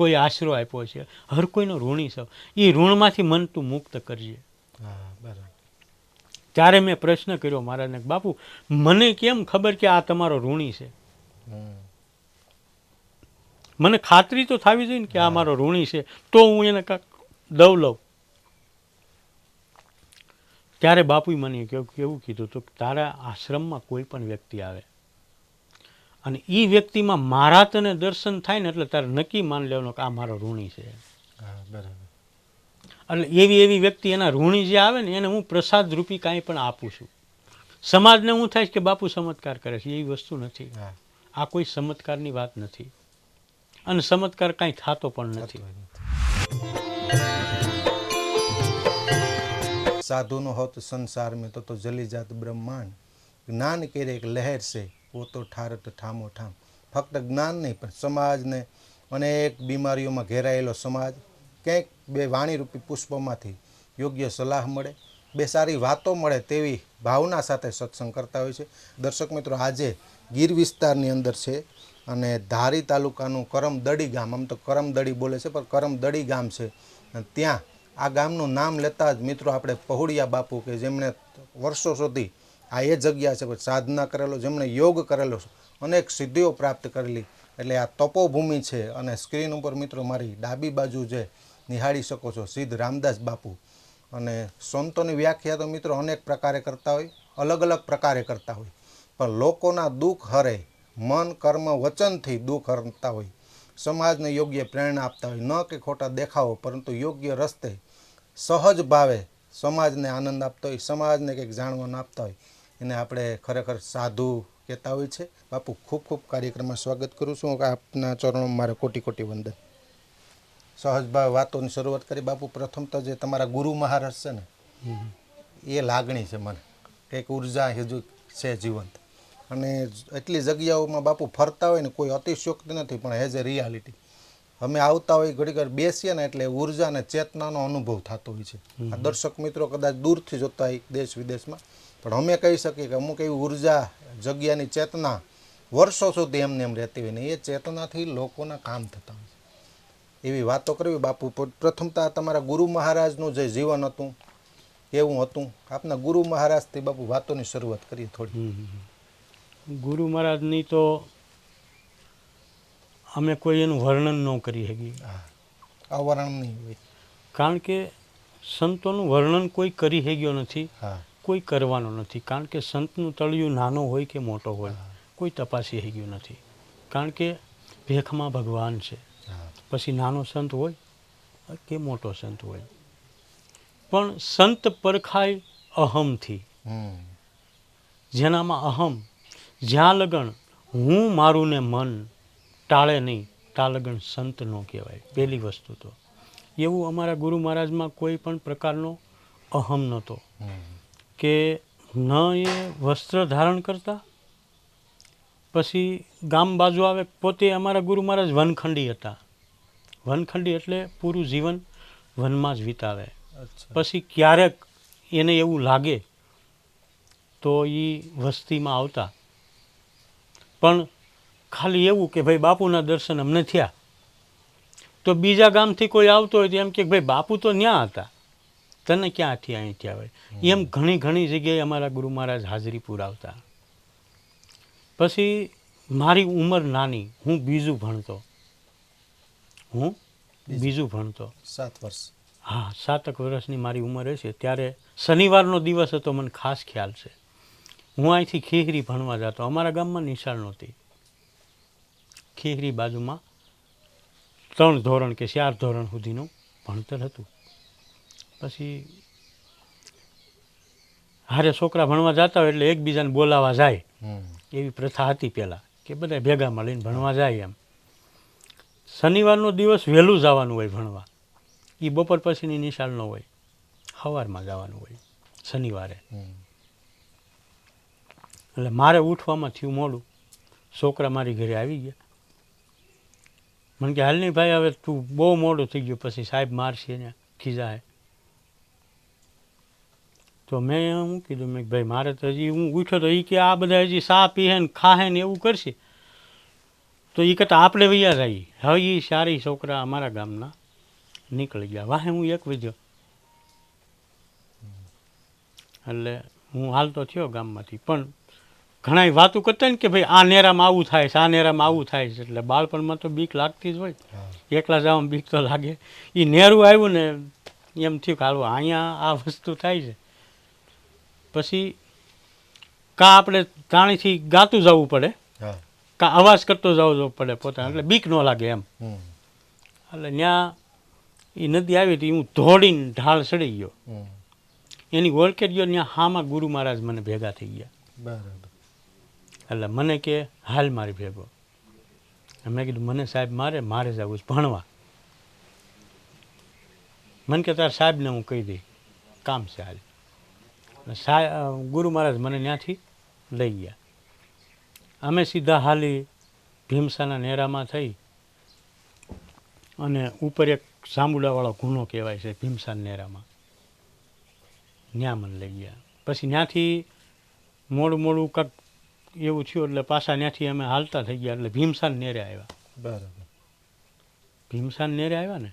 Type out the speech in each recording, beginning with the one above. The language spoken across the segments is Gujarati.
કોઈ આશરો આપ્યો છે હર કોઈનો ઋણી સૌ એ ઋણમાંથી મન તું મુક્ત કરજે. ત્યારે મેં પ્રશ્ન કર્યો મહારાજને બાપુ મને કેમ ખબર કે આ તમારો ઋણી છે? મને ખાતરી તો થવી જોઈએ ને કે આ મારો ઋણી છે તો હું એને કાંક દવ લઉં. ત્યારે બાપુએ મને કેવું કેવું કીધું તો તારા આશ્રમમાં કોઈ પણ વ્યક્તિ આવે અને એ વ્યક્તિમાં મારા તને દર્શન થાય ને એટલે તારે નક્કી માન લેવાનું કે આ મારો ઋણી છે. બરાબર. એટલે એવી એવી વ્યક્તિ એના ઋણી જે આવે ને એને હું પ્રસાદ રૂપી કાંઈ પણ આપું છું. સમાજને હું થાય કે બાપુ ચમત્કાર કરે છે એવી વસ્તુ નથી. હા. આ કોઈ ચમત્કારની વાત નથી. અને ચમત્કાર કાંઈ થતો પણ નથી. સાધુનો હોત સંસાર મેં તો તો જલી જાત બ્રહ્માંડ. જ્ઞાન કેરે એક લહેર છે. વો તો ઠારત ઠામો ઠામ. ફક્ત જ્ઞાન નહીં, પણ સમાજને અનેક બીમારીઓમાં ઘેરાયેલો સમાજ, ક્યાંક બે વાણીરૂપી પુષ્પમાંથી યોગ્ય સલાહ મળે, બે સારી વાતો મળે તેવી ભાવના સાથે સત્સંગ કરતા હોય છે. દર્શક મિત્રો, આજે ગીર વિસ્તારની અંદર છે અને ધારી તાલુકાનું કરમદડી ગામ, આમ તો કરમદડી બોલે છે, પણ કરમદડી ગામ છે. ત્યાં આ ગામનું નામ લેતા જ મિત્રો, આપણે પહોળિયા બાપુ કે જેમણે વર્ષો સુધી આ એ જગ્યા છે કોઈ સાધના કરેલો, જેમણે યોગ કરેલો અનેક સિદ્ધિઓ પ્રાપ્ત કરેલી. એટલે આ તપોભૂમિ છે અને સ્ક્રીન ઉપર મિત્રો મારી ડાબી બાજુ જે નિહાળી શકો છો, સિદ્ધ રામદાસ બાપુ. અને સંતોની વ્યાખ્યા તો મિત્રો અનેક પ્રકારે કરતા હોય, અલગ અલગ પ્રકારે કરતા હોય. પણ લોકોના દુઃખ હરે, મન, કર્મ, વચનથી દુઃખ હરતા હોય. સમાજને યોગ્ય પ્રેરણા આપતા હોય, ન કે ખોટા દેખાવો, પરંતુ યોગ્ય રસ્તે સહજ ભાવે સમાજને આનંદ આપતો હોય, સમાજને કંઈક જાણવાનું આપતા હોય. એને આપણે ખરેખર સાધુ કહેતા હોય છે. બાપુ, ખૂબ ખૂબ કાર્યક્રમમાં સ્વાગત કરું છું. આપના ચરણોમાં મારે કોટી કોટી વંદન. સહજ ભાવે વાતોની શરૂઆત કરી. બાપુ, પ્રથમ તો જે તમારા ગુરુ મહારાજ છે ને, એ લાગણી છે મને. કંઈક ઊર્જા હજુ છે જીવંત. અને એટલી જગ્યાઓમાં બાપુ ફરતા હોય ને કોઈ અતિશયોક્તિ નથી, પણ હેઝ એ રિયાલિટી. અમે આવતા હોય ઘડી ઘડી બેસીએ ને એટલે ઊર્જા અને ચેતનાનો અનુભવ થતો હોય છે. આ દર્શક મિત્રો કદાચ દૂરથી જોતા હોય દેશ વિદેશમાં પણ અમે કહી શકીએ કે અમુક એવી ઊર્જા જગ્યાની ચેતના વર્ષો સુધી એમને એમ રહેતી હોય ને એ ચેતનાથી લોકોના કામ થતા હોય છે. એવી વાતો કરવી. બાપુ પ્રથમતા તમારા ગુરુ મહારાજનું જે જીવન હતું કેવું હતું. આપના ગુરુ મહારાજથી બાપુ વાતોની શરૂઆત કરીએ થોડી. ગુરુ મહારાજની તો અમે કોઈ એનું વર્ણન ન કરી શકીએ. હા. વર્ણન નહીં હોય. કારણ કે સંતોનું વર્ણન કોઈ કરી શક્યો નથી કોઈ કરવાનો નથી. કારણ કે સંતનું તળિયું નાનો હોય કે મોટો હોય કોઈ તપાસી શક્યું નથી. કારણ કે ભેખમાં ભગવાન છે. પછી નાનો સંત હોય કે મોટો સંત હોય. પણ સંત પરખાય અહમથી. જેનામાં અહમ જ્યાં લગણ હું મારું ને મન ટાળે નહીં ત્યાં સંતનો સંત નો કહેવાય પહેલી વસ્તુ તો. એવું અમારા ગુરુ મહારાજમાં કોઈ પણ પ્રકારનો અહમ નહોતો. કે ન એ વસ્ત્ર ધારણ કરતા પછી ગામ બાજુ આવે પોતે અમારા ગુરુ મહારાજ વનખંડી હતા. વનખંડી એટલે પૂરું જીવન વનમાં જ વિતાવે. પછી ક્યારેક એને એવું લાગે તો એ વસ્તીમાં આવતા. પણ ખાલી એવું કે ભાઈ બાપુના દર્શન અમને થયા. તો બીજા ગામથી કોઈ આવતો હોય તો એમ કે ભાઈ બાપુ તો ન્યા હતા. તને ક્યાંથી અહીંથી આવે એમ ઘણી ઘણી જગ્યાએ અમારા ગુરુ મહારાજ હાજરી પુરાવતા. પછી મારી ઉંમર નાની હું બીજું ભણતો. હું બીજું ભણતો. સાત વર્ષ. હા સાતક વર્ષની મારી ઉંમર હશે. ત્યારે શનિવારનો દિવસ હતો મને ખાસ ખ્યાલ છે. હું અહીંથી ખીહરી ભણવા જતો. અમારા ગામમાં નિશાળ નહોતી. ખીહરી બાજુમાં ત્રણ ધોરણ કે ચાર ધોરણ સુધીનું ભણતર હતું. પછી હારે છોકરા ભણવા જતા હોય એટલે એકબીજાને બોલાવા જાય. એવી પ્રથા હતી પહેલાં કે બધા ભેગા મળીને ભણવા જાય એમ. શનિવારનો દિવસ વહેલું જવાનું હોય ભણવા. એ બપોર પછીની નિશાળ ન હોય. સવારમાં જવાનું હોય શનિવારે. એટલે મારે ઉઠવામાં થયું મોડું. છોકરા મારી ઘરે આવી ગયા. મને કે હાલ નહીં ભાઈ હવે તું બહુ મોડું થઈ ગયું પછી સાહેબ મારશે ને ખીજાય. તો મેં શું કીધું મેં ભાઈ મારે તો હજી હું ઉઠ્યો તો એ કે આ બધા હજી સા પીહે ને ખાહે ને એવું કરશે. તો એ કરતાં આપણે વૈયા રહી. હવે એ સારી છોકરા અમારા ગામના નીકળી ગયા. વાહે હું એક વિધ્યો એટલે હું હાલતો થયો ગામમાંથી. પણ ઘણા વાતો કરતા ને કે ભાઈ આ નેરામાં આવું થાય છે આ નેરામાં આવું થાય છે. એટલે બાળપણમાં તો બીક લાગતી જ હોય. એકલા જવામાં બીક તો લાગે. એ નેરું આવ્યું ને એમ થયું કે હાલો અહીંયા આ વસ્તુ થાય છે. પછી કાં આપણે તાણીથી ગાતું જવું પડે કાં અવાજ કરતો જવો જવું પડે પોતાને એટલે બીક ન લાગે એમ. એટલે ત્યાં એ નદી આવી હતી હું ધોડીને ઢાળ ચડી ગયો. એની ઓળખે ગયો ત્યાં હામાં ગુરુ મહારાજ મને ભેગા થઈ ગયા. બરાબર. એટલે મને કે, હાલ મારી ભેગો. મેં કીધું, મને સાહેબ મારે મારે જવું છે, ભણવા. મને કે, તાર સાહેબને હું કહી દઈ, કામ છે હાલ. ગુરુ મહારાજ મને ત્યાંથી લઈ ગયા. અમે સીધા હાલી ભીમસાના નેરામાં થઈ અને ઉપર એક સાંબુડાવાળો ગુનો કહેવાય છે, ભીમસાન નેરામાં. ત્યાં મને લઈ ગયા. પછી ત્યાંથી મોડું મોડું કાંક એવું થયું એટલે પાછા ત્યાંથી અમે હાલતા થઈ ગયા એટલે ભીમસાન નેરે આવ્યા. બરાબર. ભીમસાન નેરે આવ્યા ને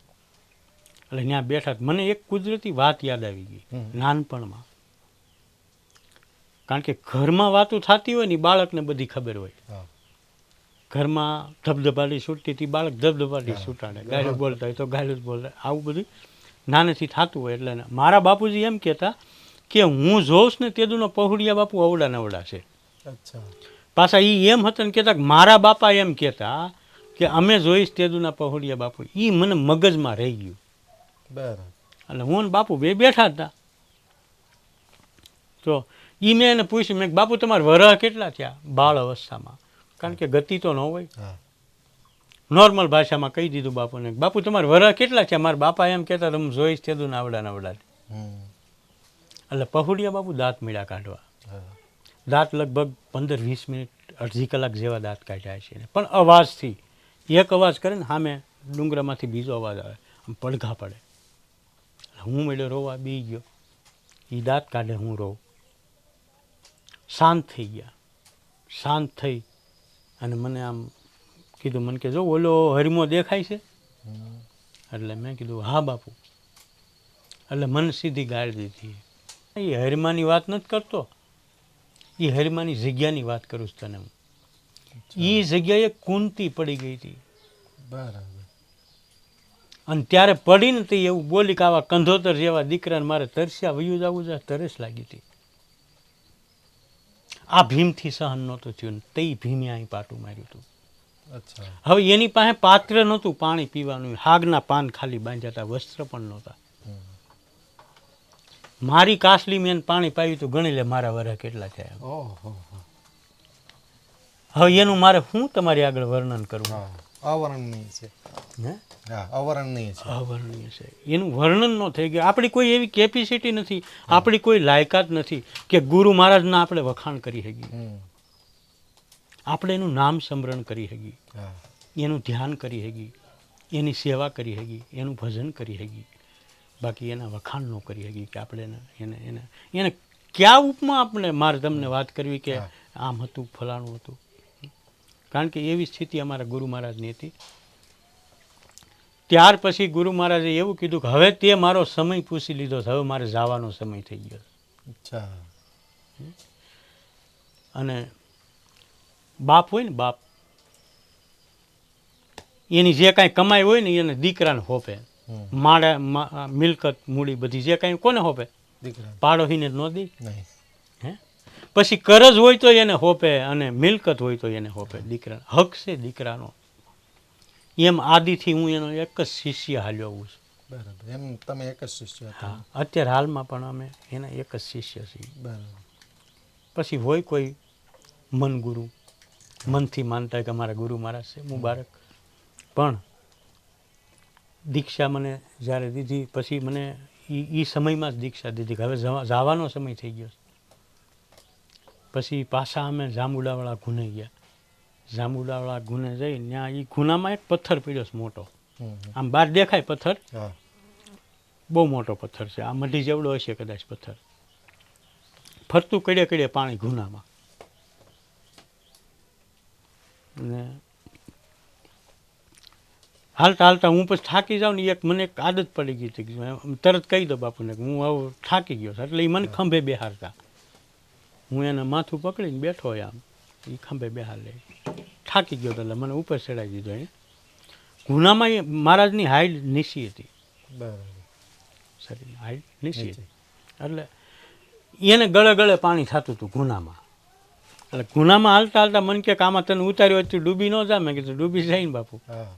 એટલે ત્યાં બેઠા મને એક કુદરતી વાત યાદ આવી ગઈ નાનપણમાં. કારણ કે ઘરમાં વાતો થતી હોય ને બાળકને બધી ખબર હોય. ઘરમાં ધબધબાટી છૂટતી હતી બાળક ધબધબાટી. છૂટાડે ગાળું બોલતા હોય તો ગાળું જ બોલે આવું બધું નાનેથી થતું હોય એટલે મારા બાપુજી એમ કહેતા કે હું જોઉં ને તેદુનો પહોળિયા બાપુ અવડા નવડા છે. પાછા એ એમ હતા ને કહેતા મારા બાપા એમ કહેતા કે અમે જોઈશ તેદુના પહોળિયા બાપુ. એ મને મગજમાં રહી ગયું. બરાબર. એટલે હું ને બાપુ બે બેઠા હતા. તો એ મેં એને પૂછ્યું મેં બાપુ તમારા વરહ કેટલા થયા બાળ અવસ્થામાં? કારણ કે ગતિ તો ન હોય. નોર્મલ ભાષામાં કહી દીધું બાપુને બાપુ તમારા વરહ કેટલા છે મારા બાપા એમ કહેતા તમે જોઈશ તેદું નાવડા નાવડા એટલે પહોળિયા બાપુ દાંત મીડા કાઢવા. દાંત લગભગ પંદર વીસ મિનિટ અડધી કલાક જેવા દાંત કાઢ્યા છે. પણ અવાજથી એક અવાજ કરે ને સામે ડુંગરામાંથી બીજો અવાજ આવે. આમ પડઘા પડે. હું મળ્યો રોવા બી ગયો. એ દાંત કાઢે હું રોઉં. શાંત થઈ ગયા. શાંત થઈ અને મને આમ કીધું મને કે જો ઓલો હરમો દેખાય છે? એટલે મેં કીધું હા બાપુ. એટલે મને સીધી ગાળ દીધી. એ હરિમાની વાત નથી કરતો. એ હરિમાની જગ્યાની વાત કરું છું તને હું. એ જગ્યાએ કુંતી પડી ગઈ હતી. બરાબર. અને ત્યારે પડીને તે એવું બોલી કે આવા કંધોતર જેવા દીકરાને મારે તરસ્યા વયું જવું જ તરસ લાગી હતી. આ ભીમથી સહન નહોતું થયું ને તે ભીમે અહીં પાટું માર્યું હતું. હવે એની પાસે પાત્ર નહોતું પાણી પીવાનું. હાગના પાન ખાલી બાંધ્યા હતા વસ્ત્ર પણ નહોતા. મારી કાસલી મેં પાણી પાવ્યું તો ગણી લે મારા વરહ કેટલા થયા ઓહો. હવે એનું મારે શું તમારી આગળ વર્ણન કરવું અવર્ણનીય છે. હે? અવર્ણનીય છે. અવર્ણનીય છે. એનું વર્ણન ન થઈ ગયું. આપણી કોઈ એવી કેપેસિટી નથી. આપણી કોઈ લાયકાત નથી કે ગુરુ મહારાજના આપણે વખાણ કરી શકીએ. આપણે એનું નામ સ્મરણ કરી શકીએ. એનું ધ્યાન કરી શકીએ. એની સેવા કરી શકીએ. એનું ભજન કરી શકીએ. બાકી એના વખાણ ન કરી શકીએ કે આપણે એને એને એને કયા ઉપમાં આપણે મારે તમને વાત કરવી કે આમ હતું ફલાણું હતું? કારણ કે એવી સ્થિતિ અમારા ગુરુ મહારાજની હતી. ત્યાર પછી ગુરુ મહારાજે એવું કીધું કે હવે તે મારો સમય પૂછી લીધો હવે મારે જવાનો સમય થઈ ગયો. અચ્છા. અને બાપ હોય ને બાપ એની જે કાંઈ કમાઈ હોય ને એને દીકરાને હોપે. માળા મિલકત મૂડી બધી જે કાંઈ કોને હોપે? જ ન દે. હે? પછી કરજ હોય તો એને હોપે અને મિલકત હોય તો એને હોપે દીકરા હક છે દીકરાનો. એમ આદિથી હું એનો એક જ શિષ્ય હાલ્યો હોઉં છું. બરાબર. એમ તમે એક જ શિષ્ય હા. અત્યારે હાલમાં પણ અમે એના એક જ શિષ્ય છીએ. બરાબર. પછી હોય કોઈ મન ગુરુ મનથી માનતા કે અમારા ગુરુ મહારાજ છે મુબારક. પણ દીક્ષા મને જ્યારે દીધી પછી મને એ સમયમાં જ દીક્ષા દીધી કે હવે જવાનો સમય થઈ ગયો પછી પાછા અમે જાંબુડાવાળા ગુને ગયા. જાંબુડાવાળા ગુને જઈ ત્યાં એ ગુનામાં એક પથ્થર પડ્યો છે મોટો. આમ બહાર દેખાય પથ્થર? બહુ મોટો પથ્થર છે. આ મઢી જેવડો હશે કદાચ પથ્થર. ફરતું કડે કડે પાણી ગુનામાં ને હાલતા હાલતા હું પછી થાકી જાઉં ને એક મને એક આદત પડી ગઈ હતી તરત કહી દો બાપુને હું આવું થાકી ગયો છું. એટલે એ મને ખંભે બેહારતા હું એને માથું પકડીને બેઠો હોય આમ એ ખંભે બેહાર લે થાકી ગયો એટલે મને ઉપર ચડાવી દીધો એને. ગુનામાં એ મહારાજની હાઈટ નીસી હતી. બરાબર. શરીરની હાઈટ નીચી. હતી. એટલે એને ગળે ગળે પાણી થતું હતું ગુનામાં. એટલે ગુનામાં હાલતા હાલતા મન કે આમાં તને ઉતાર્યો હતી ડૂબી ન જા. મેં કીધું ડૂબી જાય ને બાપુ. હા.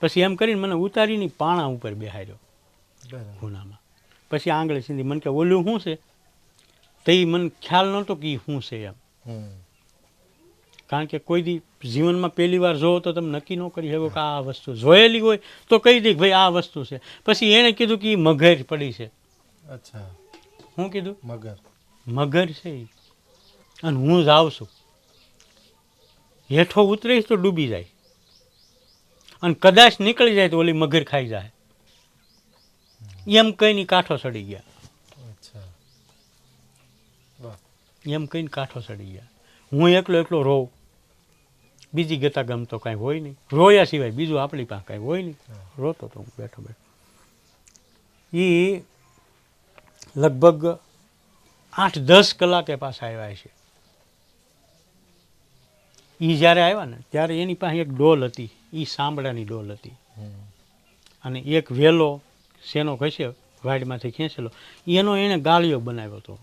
પછી એમ કરીને મને ઉતારીને પાણા ઉપર બેહાર્યો ગુનામાં પછી આંગળી સીધી મને કે ઓલું શું છે? તો એ મને ખ્યાલ નહોતો કે એ શું છે એમ. કારણ કે કોઈ દી જીવનમાં પહેલી વાર જોવો તો તમે નક્કી ન કરી શકો કે આ વસ્તુ જોયેલી હોય તો કહી દે કે ભાઈ આ વસ્તુ છે. પછી એણે કીધું કે એ મગર પડી છે. અચ્છા. શું કીધું? મગર. મગર છે એ અને હું જાઉં છું હેઠો ઉતરીશ તો ડૂબી જાય. અને કદાચ નીકળી જાય તો ઓલી મગર ખાઈ જાય. એમ કહીને કાંઠો સડી ગયા. એમ કહીને કાંઠો સડી ગયા. હું એકલો એકલો રોવ બીજી ગતા ગમતો કાંઈ હોય નહીં. રોયા સિવાય બીજું આપણી પાસે કાંઈ હોય નહીં. રોતો તો હું બેઠો બેઠો. એ લગભગ આઠ દસ કલાકે પાછા આવ્યા છે. એ જ્યારે આવ્યા ને ત્યારે એની પાસે એક ડોલ હતી. એ સાંભળાની ડોલ હતી. અને એક વેલો શેનો ઘસે વાડમાંથી ખેંચેલો. એનો એણે ગાળિયો બનાવ્યો હતો.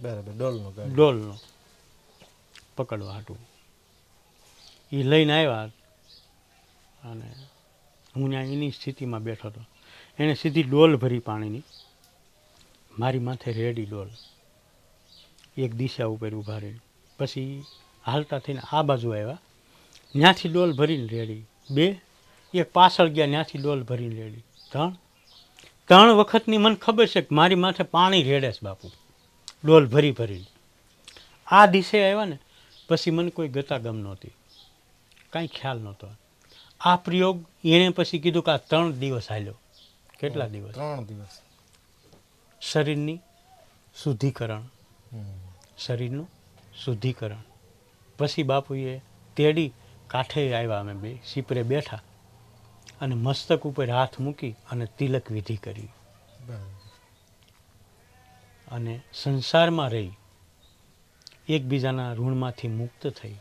બરાબર ડોલનો ડોલનો. પકડવા હાટું. એ લઈને આવ્યા અને હું ત્યાં એની સ્થિતિમાં બેઠો હતો. એણે સીધી ડોલ ભરી પાણીની. મારી માથે રેડી ડોલ. એક દિશા ઉપર ઊભા રહી પછી હાલતા થઈને આ બાજુ આવ્યા. ત્યાંથી ડોલ ભરીને રેડી. બે એક પાછળ ગયા ત્યાંથી ડોલ ભરી રેડી. ત્રણ ત્રણ વખતની મને ખબર છે કે મારી માથે પાણી રેડે છે બાપુ. ડોલ ભરી ભરીને. આ દિશે આવ્યા ને પછી મને કોઈ ગતાગમ નહોતી. કાંઈ ખ્યાલ નહોતો. આ પ્રયોગ એણે પછી કીધું કે આ ત્રણ દિવસ હાલ્યો. કેટલા દિવસ? ત્રણ દિવસ. શરીરની શુદ્ધિકરણ. શરીરનું શુદ્ધિકરણ. પછી બાપુએ તેડી કાંઠે આવ્યા અમે બે સીપરે બેઠા અને મસ્તક ઉપર હાથ મૂકી અને તિલક વિધિ કરી. અને સંસારમાં રહી એકબીજાના ઋણમાંથી મુક્ત થઈ.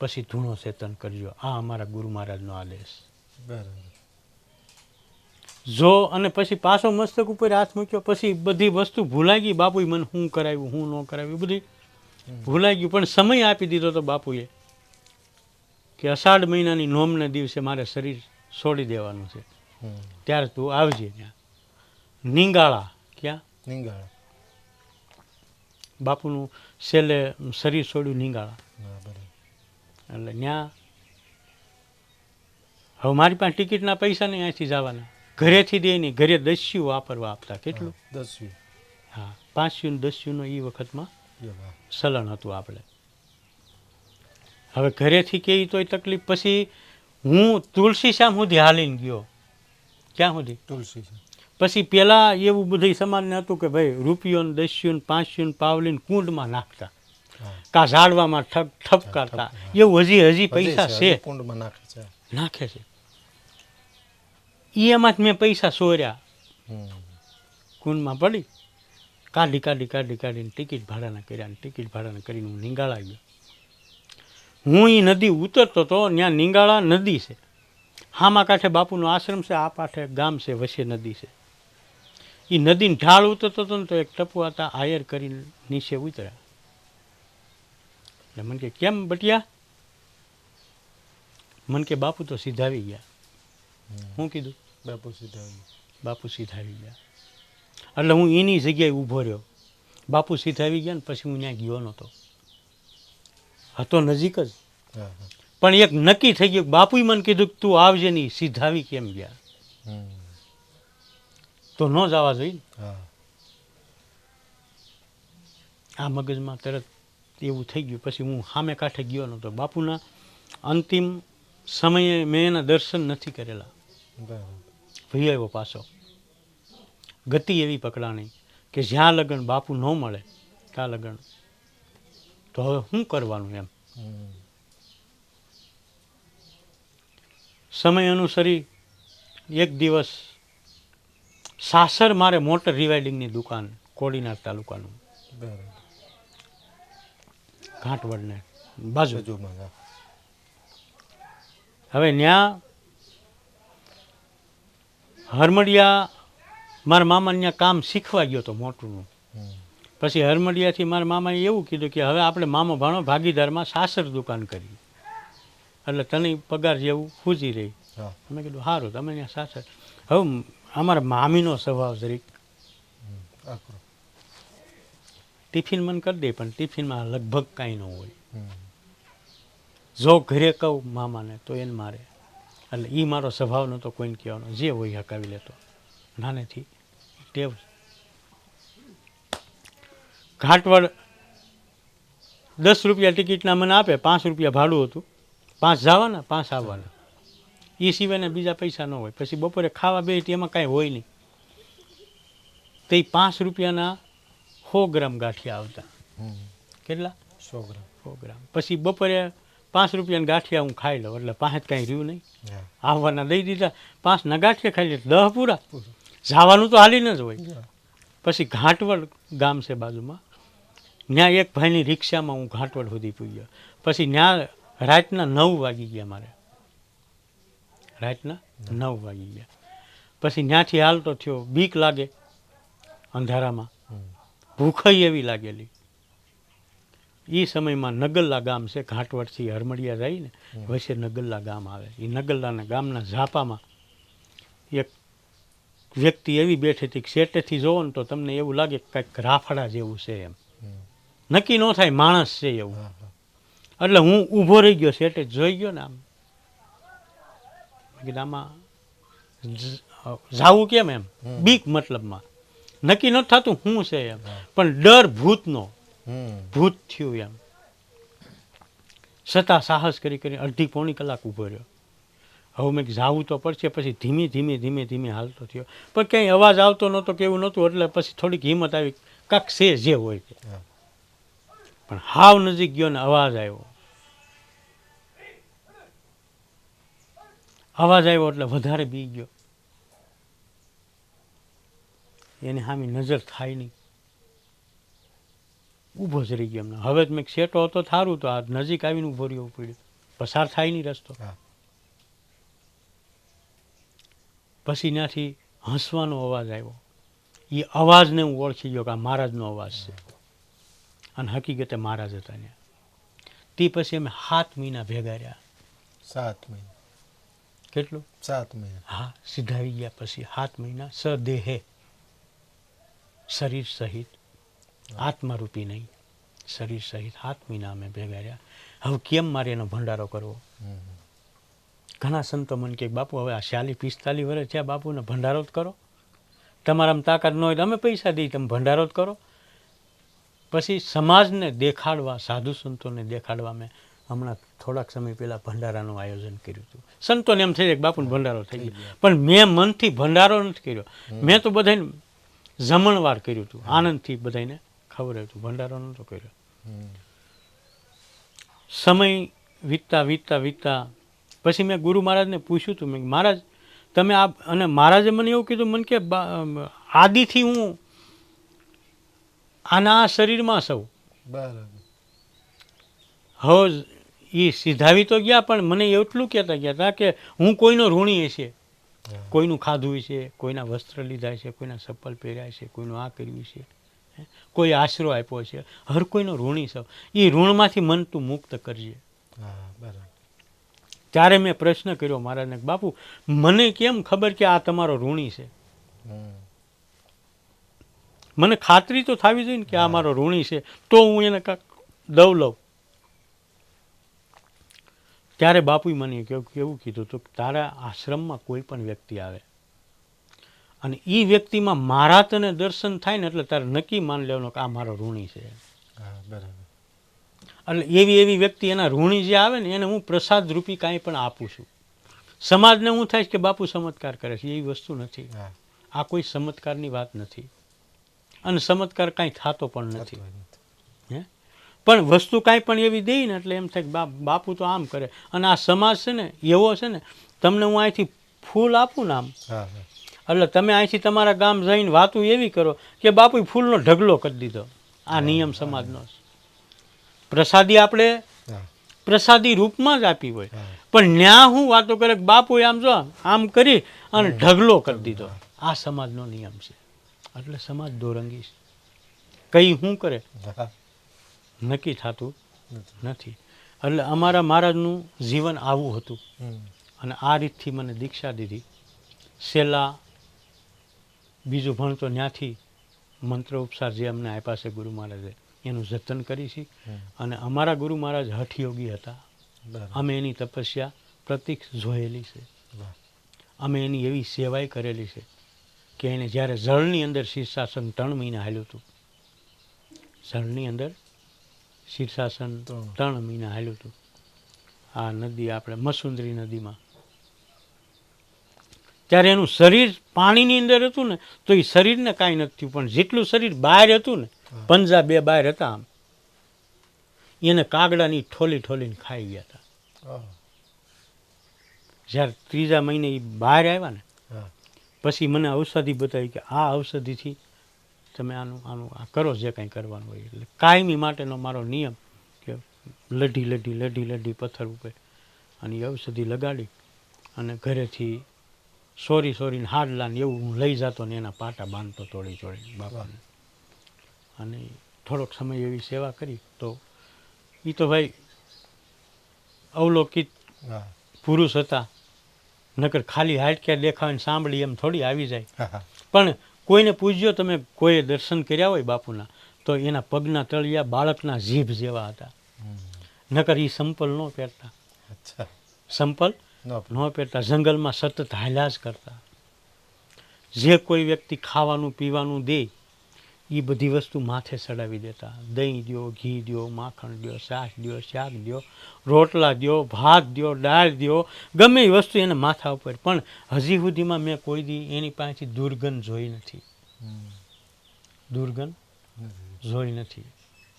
પછી ધૂણો ચેતન કરજો. આ અમારા ગુરુ મહારાજનો આદેશ. બરાબર જો અને પછી પાછો મસ્તક ઉપર હાથ મૂક્યો પછી બધી વસ્તુ ભૂલાઈ ગઈ. બાપુએ મને શું કરાવ્યું હું ન કરાવ્યું બધી ભૂલાઈ ગયું. પણ સમય આપી દીધો તો બાપુએ. કે અષાઢ મહિનાની નોમને દિવસે મારે શરીર છોડી દેવાનું છે. ત્યારે તું આવજે ત્યાં. નિંગાળા. ક્યાં? નિંગાળા. બાપુનું છેલ્લે શરીર છોડ્યું નિંગાળા. બરાબર. એટલે ત્યાં હવે મારી પાસે ટિકિટના પૈસા નહીં અહીંથી જવાના. ઘરેથી દે નહીં ઘરે દસ્યુ વાપરવા આપતા. કેટલું? દસ્યું. હા પાંચ્યું ને દસ્યુંનો એ વખતમાં સલણ ચલણ હતું આપણે. હવે ઘરેથી કે તોય તકલીફ પછી હું તુલસી શ્યામ સુધી હાલીને ગયો. ક્યાં સુધી? તુલસી પછી પહેલાં એવું બધું સમાજને હતું કે ભાઈ રૂપિયોને દસ્યુને પાંચસ્યુને પાવલીને કુંડમાં નાખતા. કા ઝાડવામાં ઠપ ઠપકારતા એવું હજી હજી પૈસા છે કુંડમાં નાખે છે. નાખે છે. એમાં જ મેં પૈસા સોર્યા. કુંડમાં પડી. કાઢી કાઢી કાઢી કાઢીને ટિકિટ ભાડાના કર્યા ને ટિકિટ ભાડાના કરીને હું નિંગાળા ગયો. હું એ નદી ઉતરતો તો ત્યાં નિંગાળા નદી છે. હામા કાંઠે બાપુનો આશ્રમ છે આ પાઠે ગામ છે વચ્ચે નદી છે. એ નદીને ઢાળ ઉતરતો હતો ને તો એક ટપુ હતા આયર કરીને નીચે ઉતર્યા. એટલે મને કે કેમ બટિયા? મને કે બાપુ તો સીધાવી ગયા. હું કીધું બાપુ સીધા બાપુ સીધાવી ગયા. એટલે હું એની જગ્યાએ ઊભો રહ્યો. બાપુ સીધાવી ગયા ને પછી હું ત્યાં ગયો નહોતો. હતો નજીક જ. પણ એક નક્કી થઈ ગયું બાપુએ મને કીધું કે તું આવજે નહીં સીધાવી કેમ ગયા. તો ન જવા જોઈએ આ મગજમાં તરત એવું થઈ ગયું. પછી હું સામે કાંઠે ગયો નહોતો. બાપુના અંતિમ સમયે મેં એના દર્શન નથી કરેલા. ભાઈ આવ્યો પાછો. ગતિ એવી પકડાણી કે જ્યાં લગ્ન બાપુ ન મળે ત્યાં લગન તો હવે શું કરવાનું એમ? સમય અનુસરી એક દિવસ સાસર મારે મોટર રિવાઇડિંગની દુકાન કોડીનાર તાલુકાનું. ઘાટવડને બાજુ. હવે ત્યાં હરમડિયા મારા મામાને ત્યાં કામ શીખવા ગયો હતો મોટરનું. હમ. પછી હરમડિયાથી મારા મામાએ એવું કીધું કે હવે આપણે મામો ભાણો ભાગીદારમાં સાસર દુકાન કરી એટલે તને પગાર જેવું ખૂજી રહી. અમે કીધું સારું તમે ત્યાં સાસર. હવે અમારા મામીનો સ્વભાવ જરીક. ટિફિન મને કરી દે પણ ટિફિનમાં લગભગ કાંઈ ન હોય. જો ઘરે કહું મામાને તો એને મારે. એટલે એ મારો સ્વભાવ નહોતો કોઈને કહેવાનો. જે હોય હકાવી લેતો. નાનેથી ટેવ ઘાટવડ દસ રૂપિયા ટિકિટના મને આપે પાંચ રૂપિયા ભાડું હતું. પાંચ જવાના પાંચ આવવાના. એ સિવાયના બીજા પૈસા ન હોય. પછી બપોરે ખાવા બે એમાં કાંઈ હોય નહીં. તે પાંચ રૂપિયાના સો ગ્રામ ગાંઠિયા આવતા. કેટલા? સો ગ્રામ. સો ગ્રામ. પછી બપોરે પાંચ રૂપિયાના ગાંઠિયા હું ખાઈ લઉં એટલે પાંચ કાંઈ રહ્યું નહીં. આવવાના દઈ દીધા પાંચના ગાંઠિયા ખાઈ લે દહ પૂરા. જવાનું તો હાલીને જ હોય. પછી ઘાટવડ ગામ છે બાજુમાં. ત્યાં એક ભાઈની રિક્ષામાં હું ઘાટવડ સુધી પૂગ્યો. પછી ત્યાં રાતના નવ વાગી ગયા મારે. રાતના નવ વાગી ગયા. પછી ત્યાંથી હાલતો થયો. બીક લાગે અંધારામાં. ભૂખઈ એવી લાગેલી. એ સમયમાં નગલ્લા ગામ છે ઘાટવડથી હરમડિયા જઈને વચ્ચે નગલ્લા ગામ આવે. એ નગલ્લાના ગામના ઝાપામાં એક વ્યક્તિ એવી બેઠી હતી કે શેટેથી જોવો ને તો તમને એવું લાગે કે કંઈક રાફડા જેવું છે એમ. નક્કી ન થાય માણસ છે એવું. એટલે હું ઊભો રહી ગયો શેઠે જોઈ ગયો ને આમ. કીધું આમાં જાવું કેમ એમ? બીક મતલબમાં. નક્કી ન થતું શું છે એમ. પણ ડર ભૂતનો. ભૂત થયું એમ. છતાં સાહસ કરી કરી અડધી પોણી કલાક ઊભો રહ્યો. હવે મેં જાવું તો પડશે. પછી ધીમે ધીમે ધીમે ધીમે હાલતો થયો. પણ ક્યાંય અવાજ આવતો નહોતો કે એવું નહોતું એટલે પછી થોડીક હિંમત આવી. કાંક છે જે હોય તે. પણ હાવ નજીક ગયો ને અવાજ આવ્યો. અવાજ આવ્યો એટલે વધારે બી ગયો. એની સામે નજર થાય નહીં. ઊભો જ રહી ગયો એમને. હવે જ મેં સેટો હતો થારું તો આ નજીક આવીને ઊભો રહ્યો પડ્યો. પસાર થાય નહીં રસ્તો. પછી ત્યાંથી હસવાનો અવાજ આવ્યો. એ અવાજને હું ઓળખી ગયો કે આ મહારાજનો અવાજ છે. અને હકીકતે મહારાજ હતા ત્યાં તે પછી અમે સાત મહિના ભેગા રહ્યા. સાત મહિના કેટલું? સાત મહિના હા સીધા ગયા પછી સાત મહિના સદેહે શરીર સહિત આત્મારૂપી નહીં. શરીર સહિત સાત મહિના અમે ભેગા રહ્યા. હવે કેમ મારે એનો ભંડારો કરવો? ઘણા સંતો મને કે બાપુ હવે આ ચાલીસ પિસ્તાલીસ વર્ષ થયા બાપુને ભંડારો જ કરો. તમારામાં તાકાત ન હોય તો અમે પૈસા દઈએ તમે ભંડારો જ કરો. પછી સમાજને દેખાડવા સાધુ સંતોને દેખાડવા મેં હમણાં થોડાક સમય પહેલાં ભંડારાનું આયોજન કર્યું હતું. સંતોને એમ થઈ જાય કે બાપુને ભંડારો થઈ ગયો. પણ મેં મનથી ભંડારો નથી કર્યો. મેં તો બધાને જમણવાર કર્યું હતું. આનંદથી બધાને ખબર હતું ભંડારો નહોતો કર્યો. સમય વીતતા વીતતા વીતતા પછી મેં ગુરુ મહારાજને પૂછ્યું હતું મેં મહારાજ તમે આ અને મહારાજે મને એવું કીધું મને કે આદિથી હું આના આ શરીરમાં સૌ. બરાબર. હવે એ સીધાવી તો ગયા પણ મને એટલું કહેતા ગયા હતા કે હું કોઈનો ઋણી હશે. કોઈનું ખાધું છે કોઈના વસ્ત્ર લીધા છે કોઈના ચપ્પલ પહેર્યા છે કોઈનું આ કર્યું છે? કોઈ આશરો આપ્યો છે હર કોઈનો ઋણી સૌ. એ ઋણમાંથી મન તું મુક્ત કરજે. હા બરાબર. ત્યારે મેં પ્રશ્ન કર્યો મહારાજને બાપુ મને કેમ ખબર કે આ તમારો ઋણી છે. મને ખાતરી તો થવી જોઈએ ને કે આ મારો ઋણી છે તો હું એને કાંક દવ લઉં. ત્યારે બાપુએ મને કેવું કેવું કીધું હતું કે તારા આશ્રમમાં કોઈ પણ વ્યક્તિ આવે અને એ વ્યક્તિમાં મારા તને દર્શન થાય ને એટલે તારે નક્કી માન લેવાનું કે આ મારો ઋણી છે. બરાબર. એટલે એવી એવી વ્યક્તિ એના ઋણી જે આવે ને એને હું પ્રસાદ રૂપી કાંઈ પણ આપું છું. સમાજને હું થાય કે બાપુ ચમત્કાર કરે છે એવી વસ્તુ નથી. આ કોઈ ચમત્કારની વાત નથી. અને ચમત્કાર કાંઈ થતો પણ નથી. હે? પણ વસ્તુ કાંઈ પણ એવી દઈ ને એટલે એમ થાય કે બા બાપુ તો આમ કરે. અને આ સમાજ છે ને એવો છે ને તમને હું અહીંથી ફૂલ આપું ને આમ. એટલે તમે અહીંથી તમારા ગામ જઈને વાતું એવી કરો કે બાપુ ફૂલનો ઢગલો કરી દીધો. આ નિયમ સમાજનો. પ્રસાદી આપણે પ્રસાદી રૂપમાં જ આપી હોય. પણ ન્યા હું વાતો કરે બાપુ બાપુએ આમ જો આમ કરી અને ઢગલો કરી દીધો. આ સમાજનો નિયમ છે. એટલે સમાજ દોરંગી કઈ શું કરે? નક્કી થતું નથી. એટલે અમારા મહારાજનું જીવન આવું હતું. અને આ રીતથી મને દીક્ષા દીધી. છેલ્લા બીજું ભણતો ત્યાંથી મંત્ર ઉપસાર જે અમને આપ્યા છે ગુરુ મહારાજે એનું જતન કરી છે. અને અમારા ગુરુ મહારાજ હઠયોગી હતા. અમે એની તપસ્યા પ્રતિક જોયેલી છે. અમે એની એવી સેવાય કરેલી છે. કે એને જ્યારે જળની અંદર શીર્ષાસન ત્રણ મહિના હાલ્યું હતું. જળની અંદર શીર્ષાસન ત્રણ. મહિના હાલ્યું હતું. આ નદી આપણે મસુંદરી નદીમાં. ત્યારે એનું શરીર પાણીની અંદર હતું ને તો એ શરીરને કાંઈ નથી થયું પણ જેટલું શરીર બહાર હતું ને પંજા બે બહાર હતા આમ. એને કાગડાની ઠોલી ઠોલીને ખાઈ ગયા હતા. જ્યારે ત્રીજા મહિને એ બહાર આવ્યા ને પછી મને ઔષધિ બતાવી કે આ ઔષધિથી તમે આનું આનું આ કરો જે કાંઈ કરવાનું હોય. એટલે કાયમી માટેનો મારો નિયમ કે લઢી લઢી લઢી લઢી પથ્થર ઉપર અને એ ઔષધિ લગાડી અને ઘરેથી સોરી સોરીને હાડલા ને એવું હું લઈ જતો ને એના પાટા બાંધતો તોડી ચોડી બાપાને. અને થોડોક સમય એવી સેવા કરી તો એ તો ભાઈ અવલોકિત પુરુષ હતા. નકર ખાલી હાડક્યા દેખાવાની સાંભળી એમ થોડી આવી જાય. પણ કોઈને પૂછજો તમે કોઈએ દર્શન કર્યા હોય બાપુના તો એના પગના તળિયા બાળકના જીભ જેવા હતા. નકર એ સંપલ ન પહેરતા. સંપલ નો ન પહેરતા. જંગલમાં સતત હાલ્યા જ કરતા. જે કોઈ વ્યક્તિ ખાવાનું પીવાનું દે એ બધી વસ્તુ માથે ચડાવી દેતા. દહીં દ્યો ઘી દો માખણ દ્યો શાક દો શાક દો રોટલા દ્યો ભાત દ્યો દાળ દ્યો. ગમે એ વસ્તુ એને માથા ઉપર. પણ હજી સુધીમાં મેં કોઈ દી એની પાસેથી દુર્ગંધ જોઈ નથી. દુર્ગંધ જોઈ નથી.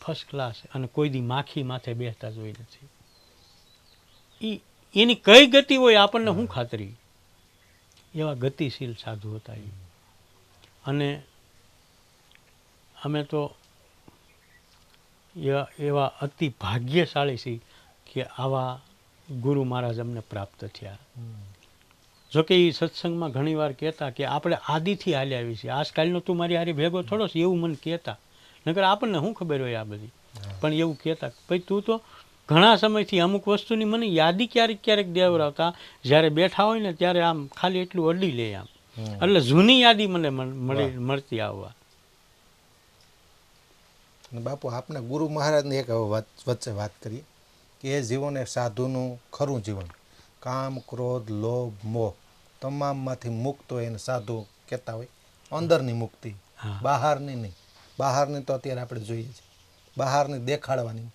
ફર્સ્ટ ક્લાસ અને કોઈ દી માખી માથે બેસતા જોઈ નથી. એ એની કઈ ગતિ હોય આપણને શું ખાતરી? એવા ગતિશીલ સાધુ હતા એ અને અમે તો એવા એવા અતિ ભાગ્યશાળી છીએ કે આવા ગુરુ મહારાજ અમને પ્રાપ્ત થયા. જોકે એ સત્સંગમાં ઘણીવાર કહેતા કે આપણે આદિથી હાલ્યા આવી છીએ. આજકાલનો તું મારી હારી ભેગો થોડો છે એવું મને કહેતા. નકર આપણને શું ખબર હોય આ બધી? પણ એવું કહેતા ભાઈ તું તો ઘણા સમયથી અમુક વસ્તુની મને યાદી ક્યારેક ક્યારેક દેવરાવતા. જ્યારે બેઠા હોય ને ત્યારે આમ ખાલી એટલું અડી લે આમ. એટલે જૂની યાદી મને મળ- મળી મળતી આવવા. અને બાપુ આપના ગુરુ મહારાજની એક વચ્ચે વાત કરીએ કે એ જીવન એ સાધુનું ખરું જીવન. કામ ક્રોધ લોભ મોહ તમામમાંથી મુક્ત હોય એને સાધુ કહેતા હોય. અંદરની મુક્તિ બહારની નહીં. બહારની તો અત્યારે આપણે જોઈએ છીએ. બહારની દેખાડવાની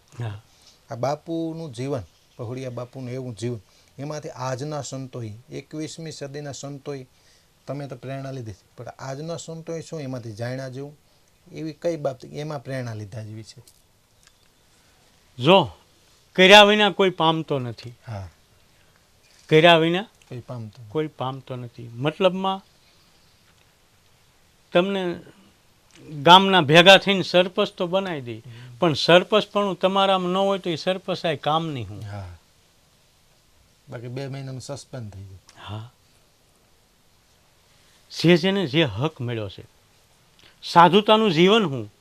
આ બાપુનું જીવન પહોળિયા બાપુનું એવું જીવન એમાંથી આજના સંતોએ એકવીસમી સદીના સંતોએ તમે તો પ્રેરણા લીધી છે. પણ આજના સંતોએ શું એમાંથી જાણ્યા જેવું? એવી કઈ બાબત એમાં પ્રેરણા લીધા જેવી છે? જો કર્યા વિના કોઈ પામતો નથી. હા. કર્યા વિના કોઈ પામતો કોઈ પામતો નથી. મતલબમાં તમને ગામના ભેગા થઈને સરપંચ તો બનાવી દે પણ સરપંચ પણ તમારામાં ન હોય તો એ સરપંચ આ કામ નહીં હું હા. બાકી બે મહિનામાં સસ્પેન્ડ થઈ જાય હા. જે જેને જે હક મળ્યો છે સાધુતાનું જીવન હું.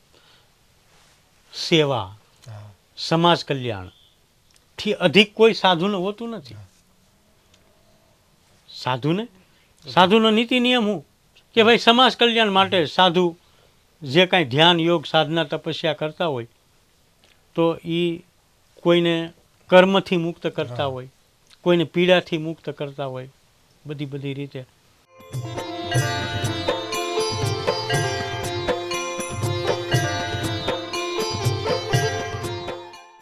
સેવા સમાજ કલ્યાણ. થી અધિક કોઈ સાધુને હોતું નથી. સાધુને? સાધુનો નીતિ નિયમ હું. કે ભાઈ સમાજ કલ્યાણ માટે સાધુ જે કાંઈ ધ્યાન યોગ સાધના તપસ્યા કરતા હોય તો એ કોઈને કર્મથી મુક્ત કરતા હોય કોઈને પીડાથી મુક્ત કરતા હોય બધી બધી રીતે.